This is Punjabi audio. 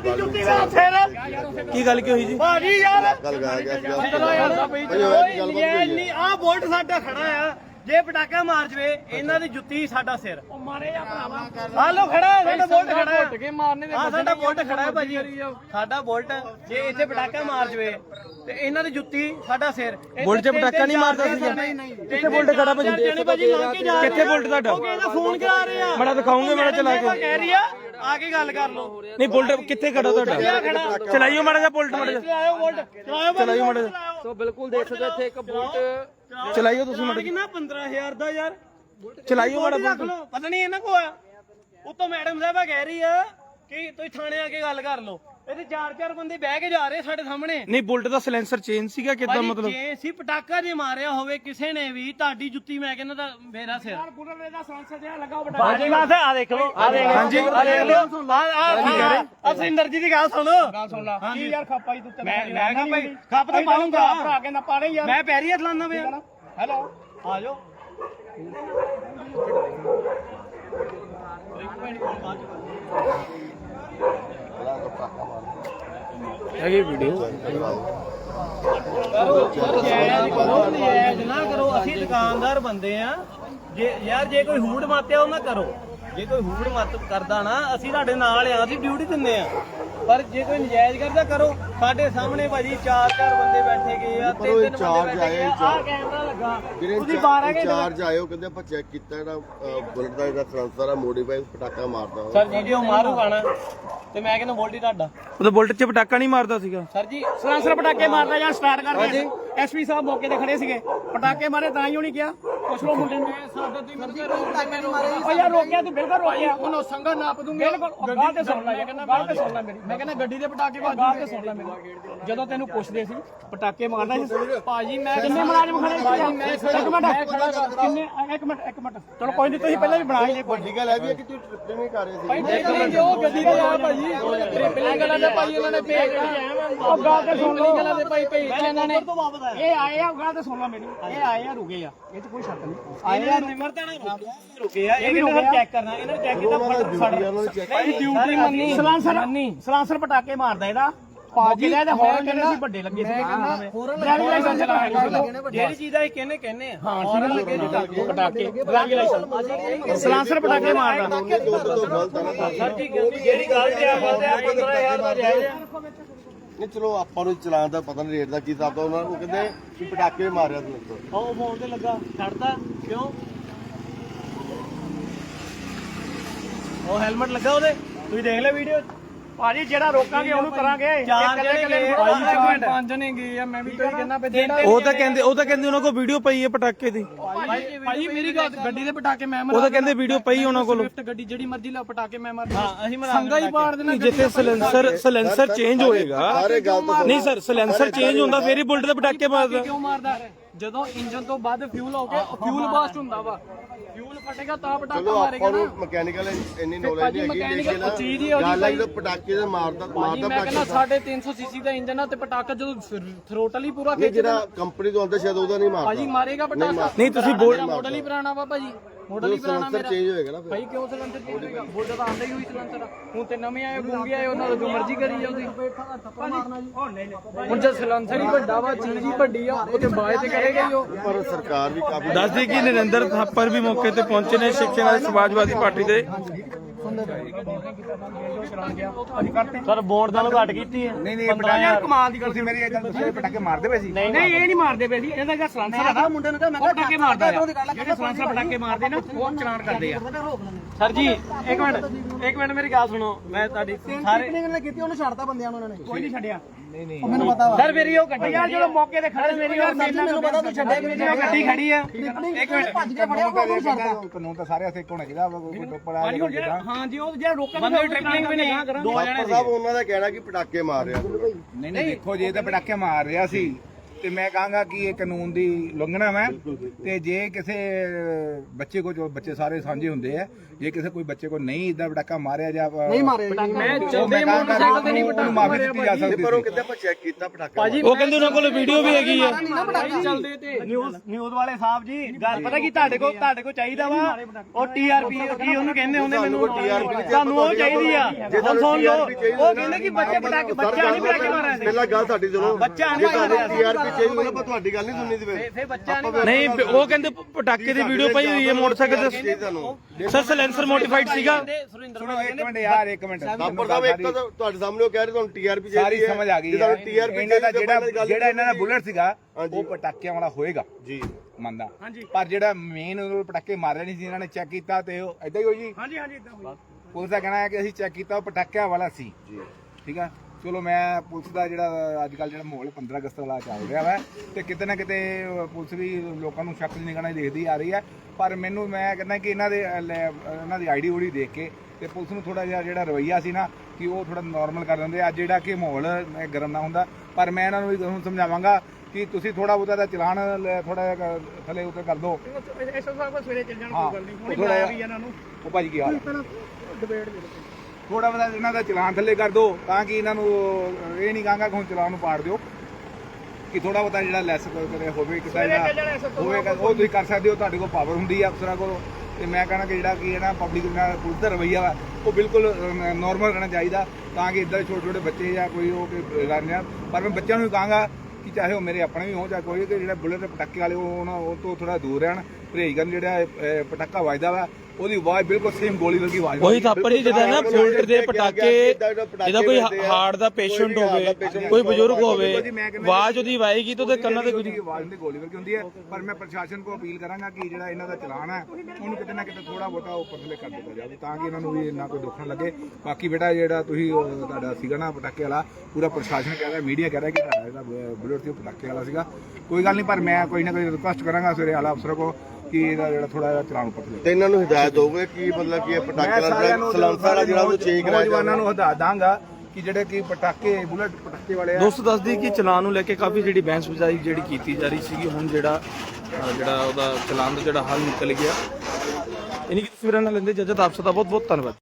ਜੁੱਤੀ ਦਾ ਕੀ ਗੱਲ ਕੀ ਹੋਈ ਜੀ? ਭਾਜੀ ਯਾਰ। ਗੱਲ ਗਾ ਗਿਆ ਹੋਈ ਨਹੀਂ ਆਹ ਬੋਲਟ ਸਾਡਾ ਖੜਾ ਆ। ਜੇ ਪਟਾਕਾ ਮਾਰ ਜਵੇ ਇਹਨਾਂ ਦੀ ਜੁੱਤੀ ਸਾਡਾ ਸਿਰ। ਉਹ ਮਾਰੇ ਆ ਭਰਾਵਾ। ਆ ਲੋ ਖੜਾ ਹੈ, ਸਾਡਾ ਬੋਲਟ ਖੜਾ ਹੈ ਘੁੱਟ ਕੇ ਮਾਰਨੇ ਦੇ ਆ ਸਾਡਾ ਬੋਲਟ ਖੜਾ ਹੈ ਭਾਜੀ। ਸਾਡਾ ਬੋਲਟ ਜੇ ਇੱਥੇ ਪਟਾਕਾ ਮਾਰ ਜਵੇ ਤੇ ਇਹਨਾਂ ਦੀ ਜੁੱਤੀ ਸਾਡਾ ਸਿਰ। ਬੁਲਟ 'ਚ ਪਟਾਕਾ ਨਹੀਂ ਮਾਰਦਾ ਸੀਗਾ? ਕਿੱਥੇ ਬੁਲਟ ਖੜਾ ਭਾਜੀ? ਕਿੱਥੇ ਆ। ਬੁਲਟ ਤੁਹਾਡਾ? ਉਹ ਕਿਸੇ ਦਾ ਫੋਨ ਕਰਾ ਰਹੇ ਆ। ਬੜਾ ਦਿਖਾਓਗੇ ਮੇਰਾ ਚਲਾ ਕੇ। ਕਹਿ ਰਹੀ ਆ ਆ ਕੇ ਗੱਲ ਕਰ ਲਓ। ਨਹੀਂ ਬੁਲਟ ਕਿੱਥੇ ਖੜਾ ਤੁਹਾਡਾ? ਚਲਾਈਓ ਮਾੜਾ ਜਿਹਾ ਬੁਲਟ ਮਾੜਾ ਜਿਹਾ। ਚਲਾਇਓ ਬੋਲਟ। ਚਲਾਇਓ ਭਾਜੀ, ਚਲਾਇਓ ਮਾੜਾ ਜਿਹਾ। ਚਲਾਇਓ। ਸੋ ਬਿਲਕੁਲ ਦੇਖ ਸਕਦੇ ਹੋ ਇੱਥੇ ਇੱਕ ਬੁਲਟ ਚਲਾਈਓ ਤੁਸੀਂ ਮਾੜਾ ਮਾਰ ਕਿੰਨਾ 15000 ਦਾ ਯਾਰ। ਚਲਾਈਓ ਮਾੜਾ ਰੱਖ ਬੁਲਟ। ਲਓ। ਪਤਾ ਨਹੀਂ ਇਹਨਾਂ ਕੋ ਆ। ਉਤੋਂ ਮੈਡਮ ਸਾਹਿਬਾ ਕਹਿ ਰਹੀ ਆ ਕਿ ਤੁਸੀਂ ਥਾਣੇ ਆ ਕੇ ਗੱਲ ਕਰ ਲਓ। ਇਹਦੇ ਚਾਰ ਚਾਰ ਬੰਦੇ ਬਹਿ ਕੇ ਜਾ ਰਹੇ ਸਾਡੇ ਸਾਹਮਣੇ। ਨਹੀਂ ਬੁਲਟ ਦਾ ਸਿਲੈਂਸਰ ਚੇਂਜ ਸੀਗਾ ਕਿਦਾਂ ਭਾਜੀ, ਮਤਲਬ? ਜੇ ਸੀ ਪਟਾਕਾ ਜੇ ਮਾਰਿਆ ਹੋਵੇ ਕਿਸੇ ਨੇ ਵੀ ਤੁਹਾਡੀ ਜੁੱਤੀ ਮੈਂ ਕਹਿੰਦਾ ਤਾਂ ਮੇਰਾ ਸਿਰ। ਬੁਲਟ ਦਾ ਸੈਂਸਰ ਜਿਹਾ ਲੱਗਾ ਉਹ ਬਟਾ ਬਾਜੀ ਬਾਤ ਆ ਦੇਖ ਲਓ ਆ ਦੇਖ। ਹਾਂਜੀ। ਆ ਦੇਖ। ਲਓ ਆ ਆ ਸਿੰਦਰ ਜੀ ਦੀ ਗੱਲ ਸੁਣੋ। ਗੱਲ ਸੁਣ ਲਾ। ਕੀ ਯਾਰ ਖਾਪਾ ਹੀ ਤੂੰ ਤੇ ਮੈਂ ਮੈਂ ਕਿਹਾ ਭਾਈ ਖੱਪ ਤਾਂ ਪਾਉਂਗਾ ਭਰਾ। ਕੇ ਨਾ ਪਾੜੇ ਯਾਰ। ਮੈਂ ਪੈਰੀ ਹੱਥ ਲਾਉਂਦਾ ਪਿਆ। ਹੈਲੋ। ਆ ਜਾਓ। ਹੈਗੀ ਵੀਡੀਓ ਕਰੋ ਜਾਇਜ਼ ਕਰੋ ਜਾਇਜ਼ ਨਾ ਕਰੋ ਅਸੀਂ ਦੁਕਾਨਦਾਰ ਬੰਦੇ ਆ ਜੇ ਯਾਰ ਜੇ ਕੋਈ ਹੂੜ ਮਾਤਿਆ ਉਹ ਨਾ ਕਰੋ। ਜੇ ਕੋਈ ਹੂੜ ਮਤ ਕਰਦਾ ਨਾ ਅਸੀਂ ਤੁਹਾਡੇ ਨਾਲ ਆ ਅਸੀਂ ਡਿਊਟੀ ਦਿੰਦੇ ਆ। ਪਰ ਜੇ ਕੋਈ ਨਜਾਇਜ਼ ਕਰਦਾ ਕਰੋ। ਸਾਡੇ ਸਾਹਮਣੇ ਭਾਜੀ ਚਾਰ ਚਾਰ ਬੰਦੇ ਬੈਠੇ ਗਏ ਆ ਤਿੰਨ ਤਿੰਨ ਬੰਦੇ ਬੈਠੇ ਗਏ ਆ। ਕੈਮਰਾ ਲੱਗਾ। ਤੁਸੀਂ 12 ਘੰਟੇ ਚਾਰਜ ਉਹ ਕਹਿੰਦੇ ਆਪਾਂ ਚੈੱਕ ਕੀਤਾ ਜਿਹੜਾ ਬੁਲਟ ਦਾ ਜਿਹੜਾ ਸਲੈਂਸਰ ਆ ਮੋਡੀਫਾਈ ਪਟਾਕਾ ਮਾਰਦਾ ਸਰ ਉਹ ਮਾਰੂਗਾ ਨਾ। ਤੇ ਮੈਂ ਕਹਿੰਦਾ ਵੋਲਟੀ ਤੁਹਾਡਾ। ਉਹਦਾ ਬੁਲਟ 'ਚ ਪਟਾਕਾ ਨਹੀਂ ਮਾਰਦਾ ਸੀਗਾ। ਸਰ ਜੀ ਸਲਾਂਸਰ ਪਟਾਕੇ ਮਾਰਦਾ ਜਾਂ ਸਟਾਰਟ ਕਰਦੇ ਐਸਪੀ ਸਾਹਿਬ ਮੌਕੇ ਤੇ ਖੜੇ ਸੀਗੇ। ਪਟਾਕੇ ਮਾਰੇ ਤਾਂ ਹੀ ਉਹਨੇ ਕਿਹਾ। ਪੁੱਛ ਲੋ ਮੁੰਡੇ ਨੂੰ। ਸਾਡਾ ਤੁਸੀਂ ਮੈਨੂੰ ਪਟਾਕੇ ਨਹੀਂ ਮਾਰੇ ਓ ਯਾਰ ਰੋਕਿਆ ਤੂੰ ਬਿਲਕੁਲ ਰੋਕਿਆ। ਉਹਨੂੰ ਸੰਗਾ ਨਾਪ ਦੂੰਗੇ। ਬਿਲਕੁਲ ਗੱਲ ਤੇ ਸੁਣ ਲੈ ਗੱਲ ਤੇ ਸੁਣ ਲੈ ਮੇਰੀ। ਮੈਂ ਕਹਿੰਦਾ ਗੱਡੀ ਦੇ ਪਟਾਕੇ ਬਾਜੂ ਗੱਲ ਤੇ ਸੁਣ ਲੈ ਮੇਰੀ। ਜਦੋਂ ਤੈਨੂੰ ਪੁੱਛਦੇ ਸੀ ਪਟਾਕੇ ਮਾਰਦਾ ਸੀ। ਭਾਜੀ ਮੈਂ ਕਿੰਨੇ ਮੁਲਾਜ਼ਮ ਖੜੇ ਸੀ ਮੈਂ ਇੱਕ ਮਿੰਟ ਕਿੰਨੇ ਇੱਕ ਮਿੰਟ ਇੱਕ ਮਿੰਟ। ਚਲੋ ਕੋਈ ਨਹੀਂ ਤੁਸੀਂ ਪਹਿਲਾਂ ਵੀ ਬਣਾ ਹੀ ਲਿਆ ਵੱਡੀ ਗੱਲ ਇਹ ਵੀ ਹੈ ਕਿ ਤੁਸੀਂ ਟ੍ਰਿਪਲਿੰਗ ਵੀ ਕਰ ਰਹੇ ਸੀ? ਨਹੀਂ ਜੋ ਗੱਡੀ ਦੇ ਆ ਭਾਜੀ। ਟ੍ਰਿਪਲਿੰਗ ਗੱਲਾਂ ਦੇ ਭਾਈ ਉਹਨਾਂ ਨੇ ਭੇਜਿਆ ਉਹ ਗੱਲ ਤੇ ਸੁਣ ਲਓ। ਗੱਲਾਂ ਦੇ ਭਾਈ ਭੇਜਿਆ ਇਹਨਾਂ ਨੇ ਇਹ ਆਏ ਆ ਗੱਲ ਤੇ ਸੁਣ ਲਓ ਮੇਰੀ। ਇਹ ਆਏ ਆ ਰੁਕੇ ਆ। ਇਹ ਚ ਕੋਈ ਸ਼ੱਕ ਨਹੀਂ। ਆਏ ਆ ਨਿਮਰ ਤਾਂ ਨਾ ਰੁਕੇ ਆ ਇਹ ਕਿਹਨੇ ਚੈੱਕ ਕਰਨਾ ਇਹਨਾਂ ਨੇ ਚੈੱਕ ਕੀਤਾ ਫਟ ਚੈੱਕ ਨਹੀਂ ਡਿਊਟੀ ਮੰਨੀ। ਸਲਾਂਸਰ ਸਲਾਂਸਰ ਪਟਾਕੇ ਮਾਰਦਾ ਇਹਦਾ। ਭਾਜੀ ਇਹਦੇ ਹੌਰਨ ਜਿਹੜੇ ਸੀ ਵੱਡੇ ਲੱਗੇ ਸੀ। ਡਰਾਈਵਿੰਗ ਲਾਇਸੈਂਸ ਚਲਾ ਜਿਹੜੀ ਚੀਜ਼ ਦਾ ਇਹ ਕਹਿੰਦੇ ਕਹਿੰਦੇ ਆ? ਹਾਂ ਸੀ ਲੱਗੇ ਜੀ ਪਟਾਕੇ। ਡਰਾਈਵਿੰਗ ਲਾਇਸੈਂਸ ਸਲਾਂਸਰ ਪਟਾਕੇ ਮਾਰਦਾ। ਉਹ ਤੋਂ ਸਰ ਜੀ ਜਿਹੜੀ ਗੱਲ ਤੇ ਆ ਤੇ ਆ। 15000 ਦਾ ਜਾਇਜ਼ ਨਹੀਂ, ਚਲੋ ਆਪਾਂ ਨੂੰ ਚਲਾਉਣ ਦਾ ਪਤਾ ਨਹੀਂ ਰੇਟ ਦਾ ਕੀ ਹਿਸਾਬ ਦਾ, ਉਹਨਾਂ ਨੂੰ ਕਹਿੰਦੇ ਕਿ ਪਟਾਕੇ ਮਾਰਿਆ ਤੂੰ ਉੱਤੋਂ ਉਹ ਫੋਨ ਤੇ ਲੱਗਾ ਛੱਡਦਾ ਕਿਉਂ? ਉਹ ਹੈਲਮਟ ਲੱਗਾ ਉਹਦੇ, ਤੁਸੀਂ ਦੇਖ ਲੈ ਵੀਡੀਓ ਭਾਜੀ ਜਿਹੜਾ ਰੋਕਾਂਗੇ ਉਹਨੂੰ ਕਰਾਂਗੇ। ਚਾਰ ਇਕੱਲੇ ਗਏ, ਭਾਈ। ਪੰਜ ਨੇ ਗਏ ਆ ਮੈਂ ਵੀ ਕੋਈ ਕਹਿੰਦਾ ਪਏ ਜਿਹੜਾ ਉਹ ਤਾਂ ਕਹਿੰਦੇ ਉਹ ਤਾਂ ਕਹਿੰਦੇ ਉਹਨਾਂ ਕੋਲ ਵੀਡੀਓ ਪਈ ਹੈ ਪਟਾਕੇ ਦੀ। ਭਾਈ ਮੇਰੀ ਗੱਲ ਗੱਡੀ ਦੇ ਪਟਾਕੇ ਮੈਂ ਉਹ ਤਾਂ ਕਹਿੰਦੇ ਵੀਡੀਓ ਪਈ ਉਹਨਾਂ ਕੋਲ। ਸਵਿਫਟ ਗੱਡੀ ਜਿਹੜੀ ਮਰਜ਼ੀ ਲਾ ਪਟਾਕੇ ਮੈਂ ਮਾਰ ਹਾਂ ਅਸੀਂ ਸੰਗਾ ਹੀ ਪਾੜ ਦੇਣਾ ਜਿੱਥੇ ਸਿਲੈਂਸਰ ਸਿਲੈਂਸਰ ਚੇਂਜ ਹੋਏਗਾ। ਨਹੀਂ ਸਰ ਸਿਲੈਂਸਰ ਚੇਂਜ ਹੁੰਦਾ ਫੇਰ ਹੀ ਬੁਲਟ ਦੇ ਪਟਾਕੇ ਮਾਰਦਾ। ਕਿਉਂ ਮਾਰਦਾ? ਜਦੋਂ ਇੰਜਨ ਤੋਂ ਬਾਅਦ ਫਿਊਲ ਹੋ ਕੇ ਫਿਊਲ ਬਾਸਟ ਹੁੰਦਾ ਵਾ। ਫਿਊਲ ਫਟੇਗਾ ਤਾਂ ਪਟਾਕਾ ਚਲੋ ਮਾਰੇਗਾ ਆਪਾਂ ਨਾ। ਨੂੰ ਮਕੈਨੀਕਲ ਇੰਨੀ ਨੌਲੇਜ ਭਾਜੀ ਨਹੀਂ ਹੈਗੀ mechanical ਲੇਕਿਨ ਉਹ ਚੀਜ਼ ਹੀ ਉਹਦੀ ਗੱਲ ਹੈ। ਜਦੋਂ ਪਟਾਕੇ ਦੇ ਮਾਰਦਾ ਭਾਜੀ ਮਾਰਦਾ ਮੈਂ ਕਹਿੰਦਾ ਪਟਾਕੇ 350 ਸੀਸੀ ਦਾ ਇੰਜਨ ਆ ਤੇ ਪਟਾਕਾ ਜਦੋਂ ਥਰੋਟਲ ਹੀ ਪੂਰਾ ਨਹੀਂ ਜਿਹੜਾ ਕੰਪਨੀ ਤੋਂ ਆਉਂਦਾ ਸ਼ਾਇਦ ਉਹਦਾ ਨਹੀਂ ਮਾਰਦਾ। ਭਾਜੀ ਮਾਰੇਗਾ ਪਟਾਕਾ? ਨਹੀਂ ਤੁਸੀਂ ਬੋਲ ਮਾਡਲ ਹੀ ਪੁਰਾਣਾ ਵਾ ਭਾਜੀ। ਮਾਡਲ ਹੀ ਪੁਰਾਣਾ ਮੇਰਾ। ਚੇਂਜ ਹੋਏਗਾ ਨਾ ਭਾਈ ਕਿਉਂ ਸਿਲੰਡਰ ਚੇਂਜ ਹੋਏਗਾ? ਬੋਲ ਤਾਂ ਆਂਦਾ ਹੀ ਹੋਈ ਸਿਲੰਡਰ। ਹੁਣ ਤੇ ਨਵੇਂ ਆਏ ਗੂੰਗੇ ਆਏ ਉਹਨਾਂ ਦਾ ਜੋ ਮਰਜ਼ੀ ਕਰੀ ਜਾਉਂਦੀ ਹੁਣ ਜੇ ਸਿਲੰਡਰ ਹੀ ਵੱਡਾ ਵਾ ਚੀਜ਼ ਹੀ ਵੱਡੀ ਆ ਉਹ ਤੇ ਬਾਅਦ ਤੇ ਕਰੇਗਾ ਹੀ ਉਹ। ਪਰ ਸਰਕਾਰ ਵੀ ਕਾਫੀ ਦੱਸਦੇ ਕਿ ਨਰਿੰਦਰ ਥਾਪਰ ਵੀ ਮੌਕੇ ਤੇ ਪਹੁੰਚੇ ਨੇ ਸਿੱਖਿਆ ਸਮਾਜਵਾਦੀ ਪਾਰਟੀ ਦੇ। ਸਰ ਬੋਰਡ ਦਾ ਘੱਟ ਕੀਤੀ ਹੈ। ਨਹੀਂ ਨਹੀਂ ਪਟਾਕੇ ਕਮਾਲ ਦੀ ਗੱਲ ਸੀ ਮੇਰੀ ਇਦਾਂ ਦੱਸੋ ਪਟਾਕੇ ਮਾਰਦੇ ਪਏ ਸੀ। ਨਹੀਂ ਇਹ ਨਹੀਂ ਮਾਰਦੇ ਪਏ ਸੀ ਇਹਦਾ ਜਿਹੜਾ ਸਲੰਸਰ ਹੈਗਾ ਮੁੰਡੇ ਨੂੰ ਮੈਂ ਪਟਾਕੇ ਮਾਰਦਾ ਆ। ਜਿਹੜੇ ਸਲੰਸਰ ਪਟਾਕੇ ਮਾਰਦੇ ਨਾ ਉਹ ਚਲਾਨ ਕਰਦੇ ਆ। ਸਰ ਜੀ ਇੱਕ ਮਿੰਟ ਇੱਕ ਮਿੰਟ ਮੇਰੀ ਗੱਲ ਸੁਣੋ ਮੈਂ ਤੁਹਾਡੀ ਸਾਰੇ ਨੇ ਕੀਤੀ ਉਹਨੂੰ ਛੱਡਤਾ ਬੰਦਿਆਂ ਨੂੰ ਉਹਨਾਂ ਨੇ। ਕੋਈ ਨਹੀਂ ਛੱਡਿਆ। ਨਹੀਂ ਨਹੀਂ। ਮੈਨੂੰ ਪਤਾ ਵਾ। ਸਰ ਮੇਰੀ ਉਹ ਗੱਡੀ ਯਾਰ ਜਦੋਂ ਮੌਕੇ ਤੇ ਖੜੇ ਮੇਰੀ ਗੱਲ ਮੈਨੂੰ ਪਤਾ ਤੂੰ ਛੱਡਿਆ ਕਿ ਜਿਹੜੀ ਉਹ ਗੱਡੀ ਖੜੀ ਆ ਇੱਕ ਮਿੰਟ। ਭੱਜ ਕੇ ਫੜਿਆ ਉਹਨੂੰ ਛੱਡਤਾ। ਕਾਨੂੰਨ ਤਾਂ ਸਾਰੇ ਹੱਥੇ ਹੋਣਾ ਚਾਹੀਦਾ ਵਾ, ਕੋਈ ਟੋਪੜਾ ਭਾਜੀ ਹੁਣ ਜਿਹੜਾ ਹਾਂ ਜੀ ਉਹ ਜਿਹੜਾ ਰੋਕਣ ਬੰਦੇ ਟ੍ਰਿਪਲਿੰਗ ਵੀ ਨਹੀਂ। ਦੋ ਜਣੇ ਪਰ ਸਾਹਿਬ ਉਹਨਾਂ ਦਾ ਕਹਿਣਾ ਕਿ ਪਟਾਕੇ ਮਾਰ ਰਿਹਾ। ਨਹੀਂ ਨਹੀਂ ਦੇਖੋ ਜੇ ਤਾਂ ਪਟਾਕੇ ਮਾਰ ਰਿਹਾ ਸੀ। ਤੇ ਮੈਂ ਕਹਾਂਗਾ ਕਿ ਇਹ ਕਾਨੂੰਨ ਦੀ ਉਲੰਘਣਾ ਹੈ ਤੇ ਜੇ ਕਿਸੇ ਬੱਚੇ ਕੋ ਜੋ ਬੱਚੇ ਸਾਰੇ ਸਾਂਝੇ ਹੁੰਦੇ ਆ ਜੇ ਕਿਸੇ ਕੋਈ ਬੱਚੇ ਕੋ ਨਹੀਂ ਇਦਾਂ ਪਟਾਕਾ ਮਾਰਿਆ ਜਾਂ ਨਹੀਂ ਮਾਰੇ ਮੈਂ ਚਲਦੇ ਮੋਟਰਸਾਈਕਲ ਤੇ ਨਹੀਂ ਪਟਾਕਾ ਮਾਫੀ ਦਿੱਤੀ ਜਾ ਸਕਦੀ ਪਰ ਉਹ ਆਪਾਂ ਚੈੱਕ ਕੀਤਾ ਪਟਾਕਾ ਉਹ ਕਹਿੰਦੇ ਉਹਨਾਂ ਕੋਲ ਵੀਡੀਓ ਵੀ ਹੈਗੀ ਆ। ਨਿਊਜ਼ ਨਿਊਜ਼ ਵਾਲੇ ਸਾਹਿਬ ਜੀ ਗੱਲ ਪਤਾ ਕੀ ਤੁਹਾਡੇ ਕੋਲ ਤੁਹਾਡੇ ਕੋਲ ਚਾਹੀਦਾ ਵਾ? ਉਹ ਟੀਆਰਪੀ ਕੀ ਉਹਨੂੰ ਕਹਿੰਦੇ ਹੁੰਦੇ ਮੈਨੂੰ? ਤੁਹਾਨੂੰ ਉਹ ਚਾਹੀਦੀ ਆ। ਹੁਣ ਸੁਣ ਲਓ। ਉਹ ਕਹਿੰਦੇ ਕਿ ਬੱਚੇ ਪਟਾਕੇ ਬੱਚਾ ਨਹੀਂ ਪਟਾਕੇ ਮਾਰਿਆ ਪਹਿਲਾਂ ਗੱਲ ਸਾਡੀ ਸੁਣੋ। ਬੱਚਾ ਨਹੀਂ ਮਾਰਿਆ। ਟੀਆਰਪੀ ਚਾਹੀਦੀ ਹੋਣਾ ਪਰ ਤੁਹਾਡੀ ਗੱਲ ਨਹੀਂ ਸੁਣਨੀ ਦੀ ਫੇ ਬੱਚਾ ਨਹੀਂ ਨਹੀਂ ਉਹ ਕਹਿੰਦੇ ਪਟਾਕੇ ਦੀ ਵੀਡੀਓ ਪਈ ਹੋਈ ਹੈ ਮੋਟਰਸਾਈਕਲ ਤੇ ਸਰ ਸਲੈਂਸਰ ਮੋਡੀਫਾਈਡ ਸੀਗਾ। ਸੁਰਿੰਦਰ ਸੁਣੋ ਇੱਕ ਮਿੰਟ ਯਾਰ ਇੱਕ ਮਿੰਟ। ਨੰਬਰ ਸਾਹਿਬ ਇੱਕ ਤਾਂ ਤੁਹਾਡੇ ਸਾਹਮਣੇ ਉਹ ਕਹਿ ਰਹੇ ਤੁਹਾਨੂੰ ਟੀਆਰਪੀ ਸਾਰੀ ਚਾਹੀਦੀ ਹੈ। ਸਮਝ ਆ ਗਈ ਜੇ ਹੈ ਤੁਹਾਨੂੰ ਟੀਆਰਪੀ ਇਹਨਾਂ ਦਾ ਜਿਹੜਾ ਜਿਹੜਾ ਇਹਨਾਂ ਦਾ ਬੁਲਟ ਸੀਗਾ। ਉਹ ਪਟਾਕਿਆਂ ਵਾਲਾ ਹੋਏਗਾ। ਜੀ। ਮੰਨਦਾ। ਪਰ ਜਿਹੜਾ ਮੇਨ ਪਟਾਕੇ ਮਾਰੇ ਨਹੀਂ ਸੀ ਇਹਨਾਂ ਨੇ ਚੈੱਕ ਕੀਤਾ ਤੇ ਉਹ ਐਦਾਂ ਹੀ ਹੋਈ ਜੀ। ਹਾਂਜੀ ਹਾਂਜੀ ਇਦਾਂ ਹੋਈ। ਪੁਲਿਸ ਦਾ ਕਹਿਣਾ ਹੈ ਕਿ ਅਸੀਂ ਚੈੱਕ ਕੀਤਾ ਉਹ ਪਟਾਕਿਆਂ ਵਾਲਾ ਸੀ। ਜੀ। ਠੀਕ ਆ? ਚਲੋ ਮੈਂ ਪੁਲਿਸ ਦਾ ਜਿਹੜਾ ਅੱਜ ਕੱਲ ਜਿਹੜਾ ਮਾਹੌਲ 15 ਅਗਸਤ ਵਾਲਾ ਚੱਲ ਰਿਹਾ ਵਾ ਤੇ ਕਿਤੇ ਨਾ ਕਿਤੇ ਪੁਲਿਸ ਵੀ ਲੋਕਾਂ ਨੂੰ ਸ਼ੱਕ ਦੀ ਨਿਗਾਹ ਨਾਲ ਦੇਖਦੀ ਆ ਰਹੀ ਹੈ ਪਰ ਮੈਨੂੰ ਮੈਂ ਕਹਿੰਦਾ ਕਿ ਇਹਨਾਂ ਦੇ ਇਹਨਾਂ ਦੀ ਆਈਡੀ ਊਡੀ ਦੇਖ ਕੇ ਤੇ ਪੁਲਿਸ ਨੂੰ ਥੋੜਾ ਜਿਹਾ ਜਿਹੜਾ ਰਵਈਆ ਸੀ ਨਾ ਕਿ ਉਹ ਥੋੜਾ ਨਾਰਮਲ ਕਰ ਦਿੰਦੇ ਅੱਜ ਜਿਹੜਾ ਕਿ ਮਾਹੌਲ ਗਰਮ ਨਾ ਹੁੰਦਾ। ਪਰ ਮੈਂ ਇਹਨਾਂ ਨੂੰ ਵੀ ਤੁਹਾਨੂੰ ਸਮਝਾਵਾਂਗਾ ਕਿ ਤੁਸੀਂ ਥੋੜਾ ਬਹੁਤਾ ਦਾ ਚਲਾਨ ਥੋੜਾ ਜਿਹਾ ਥੱਲੇ ਉੱਤੇ ਕਰ ਦਿਓ ਐਸਓ ਸਾਹਿਬ ਸਵੇਰੇ ਚੱਲ ਜਾਣ ਕੋਈ ਗੱਲ ਨਹੀਂ। ਹੁਣੇ ਜਿਹਾ- ਵੀ ਇਹਨਾਂ ਨੂੰ। ਉਹ ਭਾਜੀ ਕੀ ਹਾਲ ਹੈ ਡਿਬੇਟ ਦੇ ਥੋੜਾ ਬਹੁਤਾ ਇਹਨਾਂ ਦਾ ਚਲਾਨ ਥੱਲੇ ਕਰ ਦਿਓ ਤਾਂ ਕਿ ਇਹਨਾਂ ਨੂੰ ਇਹ ਨਹੀਂ ਕਹਾਂਗਾ ਕਿ ਹੁਣ ਚਲਾਨ ਨੂੰ ਪਾੜ ਦਿਓ। ਕਿ ਥੋੜਾ ਬਹੁਤਾ ਜਿਹੜਾ ਲੈਸ ਕਰੇ ਹੋਵੇ ਜਾਣਾ SSO ਹੋਵੇਗਾ ਉਹ ਤੁਸੀਂ ਕਰ ਸਕਦੇ ਹੋ ਤੁਹਾਡੇ ਕੋਲ ਪਾਵਰ ਹੁੰਦੀ ਹੈ ਅਫਸਰਾਂ ਕੋਲ। ਤੇ ਮੈਂ ਕਹਣਾ ਕਿ ਜਿਹੜਾ ਕਿ ਹੈ ਨਾ ਪਬਲਿਕ ਨਾਲ ਪੁਲਿਸ ਦਾ ਰਵਈਆ ਵਾ ਉਹ ਬਿਲਕੁਲ ਨਾਰਮਲ ਰਹਿਣਾ ਚਾਹੀਦਾ ਤਾਂ ਕਿ ਇਦਾਂ ਛੋਟੇ ਛੋਟੇ ਬੱਚੇ ਜਾਂ ਕੋਈ ਉਹ ਕਿ ਲੜ ਜਾਣ ਪਰ ਮੈਂ ਬੱਚਿਆਂ ਨੂੰ ਵੀ ਕਹਾਂਗਾ ਕਿ ਚਾਹੇ ਉਹ ਮੇਰੇ ਆਪਣੇ ਵੀ ਹੋਣ ਚਾਹੇ ਕੋਈ ਕਿ ਜਿਹੜਾ ਬੁਲਟ ਪਟਾਕੇ ਵਾਲੇ ਉਹ ਤੋਂ ਥੋੜਾ ਦੂਰ ਰਹਿਣ। ਪਰਹੇਜ਼ ਕਰਨ ਜਿਹੜਾ ਪਟਾਕਾ ਵੱਜਦਾ ਵਾ ਉਹਦੀ ਆਵਾਜ਼ ਬਿਲਕੁਲ ਸੇਮ ਗੋਲੀ ਵਰਗੀ ਆਵਾਜ਼ ਉਹੀ ਥਾਪਰ ਜੀ ਜਿਹਦਾ ਨਾ ਫੋਲਡਰ ਦੇ ਪਟਾਕੇ ਜਿਹਦਾ ਕੋਈ ਹਾਰਟ ਦਾ ਪੇਸ਼ੈਂਟ ਹੋਵੇ ਕੋਈ ਬਜ਼ੁਰਗ ਹੋਵੇ ਆਵਾਜ਼ ਉਹਦੀ ਵਾਏਗੀ ਤਾਂ ਉਹਦੇ ਕੰਨਾਂ ਤੇ ਕੁਝ ਆਵਾਜ਼ ਦੀ ਗੋਲੀ ਵਰਗੀ ਹੁੰਦੀ ਹੈ ਪਰ ਮੈਂ ਪ੍ਰਸ਼ਾਸਨ ਕੋ ਅਪੀਲ ਕਰਾਂਗਾ ਕਿ ਜਿਹੜਾ ਇਹਨਾਂ ਦਾ ਚਲਾਨ ਹੈ ਉਹਨੂੰ ਕਿਤੇ ਨਾ ਕਿਤੇ ਥੋੜਾ ਬਹੁਤਾ ਉੱਪਰ ਥੱਲੇ ਕਰ ਦਿੱਤਾ ਜਾਵੇ ਤਾਂ ਕਿ ਇਹਨਾਂ ਨੂੰ ਵੀ ਇੰਨਾ ਕੋਈ ਦੁੱਖ ਨਾ ਲੱਗੇ। ਬਾਕੀ ਬੇਟਾ ਜਿਹੜਾ ਤੁਸੀਂ ਤੁਹਾਡਾ ਸੀਗਾ ਨਾ ਪਟਾਕੇ ਵਾਲਾ ਪੂਰਾ ਪ੍ਰਸ਼ਾਸਨ ਕਹਿ ਰਿਹਾ ਮੀਡੀਆ ਕਹਿ ਰਿਹਾ ਕਿ ਤੁਹਾਡਾ ਜਿਹੜਾ ਬੁਲਟ ਸੀ ਉਹ ਪਟਾਕੇ ਵਾਲਾ ਸੀਗਾ। ਕੋਈ ਗੱਲ ਨਹੀਂ ਪਰ ਮੈਂ ਕੋਈ ਨਾ ਕੋਈ ਰਿਕੁਐਸਟ ਕਰਾਂਗਾ ਸਵੇਰੇ ਆਲਾ ਅਫਸਰ ਕੋ ਕਿ ਇਹਦਾ ਜਿਹੜਾ ਥੋੜਾ ਜਿਹਾ ਚਲਾਨ ਥੱਲੇ ਤੇ ਇਹਨਾਂ ਨੂੰ ਹਦਾਇਤ ਦੋਗੇ ਕਿ ਮਤਲਬ ਕਿ ਇਹ ਪਟਾਕੇ ਸਾਰਿਆਂ ਨੂੰ ਸਲਾਂਸਰ ਜਿਹੜਾ ਉਹ ਚੇਕ ਕਰਾਇਆ ਨੌਜਵਾਨਾਂ ਨੂੰ ਹਦਾਇਤ ਦਾਂਗਾ ਕਿ ਜਿਹੜੇ ਕਿ ਪਟਾਕੇ ਬੁਲਟ ਪਟਾਕੇ ਵਾਲੇ ਆ। ਦੋਸਤ ਦੱਸਦੀ ਕਿ ਚਲਾਨ ਨੂੰ ਲੈ ਕੇ ਕਾਫੀ ਜਿਹੜੀ ਬਹਿਸ ਬਜਾਈ ਜਿਹੜੀ ਕੀਤੀ ਜਾ ਰਹੀ ਸੀਗੀ ਹੁਣ ਜਿਹੜਾ ਜਿਹੜਾ ਉਹਦਾ ਚਲਾਨ ਦਾ ਜਿਹੜਾ ਹੱਲ ਨਿਕਲ ਗਿਆ। ਇਨੀ ਕਿ ਤਸਵੀਰਾਂ ਨਾਲ ਲੈਂਦੇ ਜੱਜਤ ਆਪ ਸਭ ਦਾ ਬਹੁਤ ਬਹੁਤ ਧੰਨਵਾਦ।